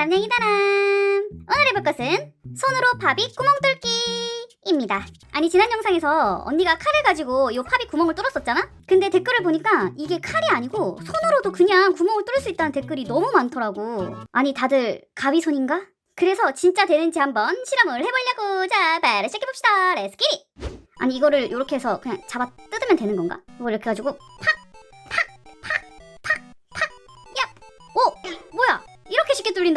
다람냥이다람 오늘 해볼 것은 손으로 팝이 구멍 뚫기 입니다 아니 지난 영상에서 언니가 칼을 가지고 요 팝이 구멍을 뚫었었잖아? 근데 댓글을 보니까 이게 칼이 아니고 손으로도 그냥 구멍을 뚫을 수 있다는 댓글이 너무 많더라고 아니 다들 가위손인가? 그래서 진짜 되는지 한번 실험을 해보려고 자 바로 시작해봅시다 렛츠기릿 아니 이거를 이렇게 해서 그냥 잡아 뜯으면 되는 건가? 이걸 이렇게 가지고 오!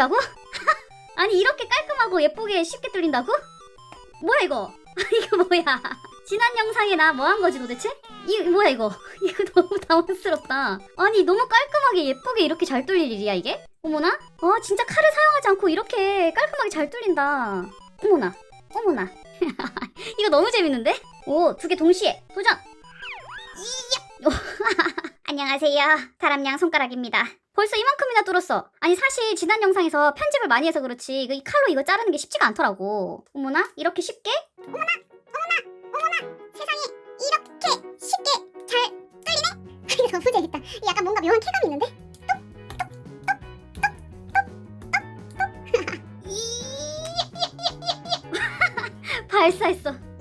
뚫린다고? 아니 이렇게 깔끔하고 예쁘게 쉽게 뚫린다고? 뭐야 이거? 이거 뭐야? 지난 영상에 나 뭐 한 거지 도대체? 이 뭐야 이거? 이거 너무 당황스럽다. 아니 너무 깔끔하게 예쁘게 이렇게 잘 뚫릴 일이야 이게? 어머나? 아 진짜 칼을 사용하지 않고 이렇게 깔끔하게 잘 뚫린다. 어머나, 어머나. 이거 너무 재밌는데? 오, 두 개 동시에 도전. 안녕하세요. 다람양 손가락입니다. 벌써 이만큼이나 뚫었어. 아니 사실 지난 영상에서 편집을 많이 해서 그렇지 이거 이 칼로 이거 자르는 게 쉽지가 않더라고. 어머나 이렇게 쉽게? 이렇게 쉽게 잘 뚫리네? 이거 너무 재밌다. 약간 뭔가 묘한 쾌감이 있는데? 발사했어.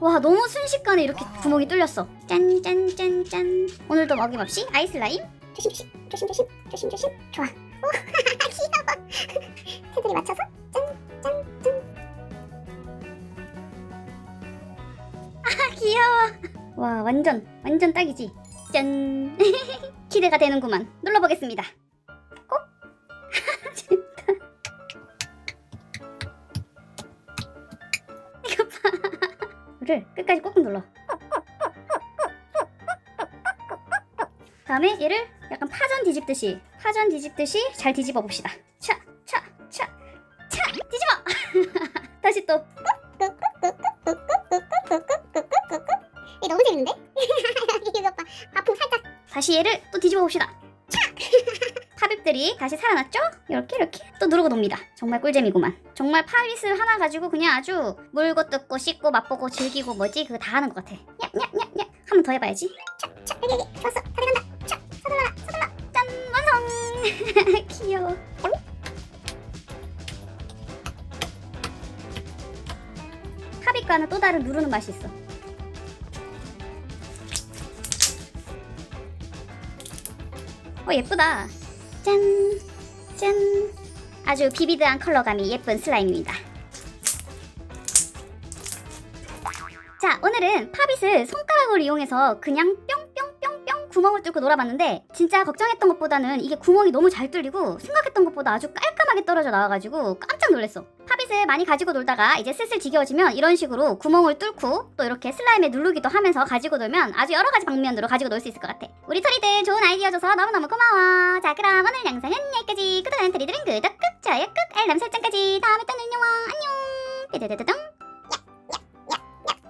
와 너무 순식간에 이렇게 구멍이 뚫렸어. 짠짠짠 짠. 오늘도 먹임없이 아이슬라임. 조심 조심 조심 조심 조심 조심. 좋아. 오, 귀여워. 테두리 맞춰서 짠짠짠. 아 귀여워. 와 완전 완전 딱이지. 짠. 기대가 되는구만. 눌러보겠습니다. 를 끝까지 꾹꾹 눌러. 다음에 얘를 약간 파전 뒤집듯이 파전 뒤집듯이 잘 뒤집어 봅시다. 차, 차, 차, 차, 뒤집어. 다시 또 너무 재밌는데? 이거 봐. 바풍 살짝. 다시 얘를 또 뒤집어 봅시다. 팝잇들이 다시 살아났죠? 이렇게 이렇게 또 누르고 놉니다. 정말 꿀잼이구만. 정말 팝잇을 하나 가지고 그냥 아주 물고 뜯고 씻고 맛보고 즐기고 뭐지 그거 다 하는 것 같아. 냠냠냠냠 한 번 더 해봐야지. 자 여기 여기 좋았어. 다 돼간다. 자 서둘러라 서둘러. 짠 완성. 귀여워. 팝잇과는 또 다른 누르는 맛이 있어. 어 예쁘다. 짠, 짠. 아주 비비드한 컬러감이 예쁜 슬라임입니다. 자, 오늘은 팝잇을 손가락을 이용해서 그냥 뿅뿅뿅뿅 구멍을 뚫고 놀아봤는데 진짜 걱정했던 것보다는 이게 구멍이 너무 잘 뚫리고 생각했던 것보다 아주 깔끔하게 떨어져 나와가지고 깜짝 놀랐어. 팝잇을 많이 가지고 놀다가 이제 슬슬 지겨워지면 이런 식으로 구멍을 뚫고 또 이렇게 슬라임에 누르기도 하면서 가지고 놀면 아주 여러 가지 방면으로 가지고 놀 수 있을 것 같아. 우리 토리들 좋은 아이디어 줘서 너무너무 고마워. 자, 그럼 오늘 영상은 여기까지. 구독하는 토리들은 구독 꾹, 좋아요 꾹, 알람 설정까지. 다음에 또 놀려와. 안녕. 뾰뾰뾰뾰.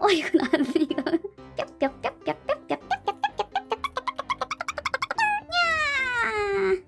어, 이거 나는 이거 뿅뿅뿅.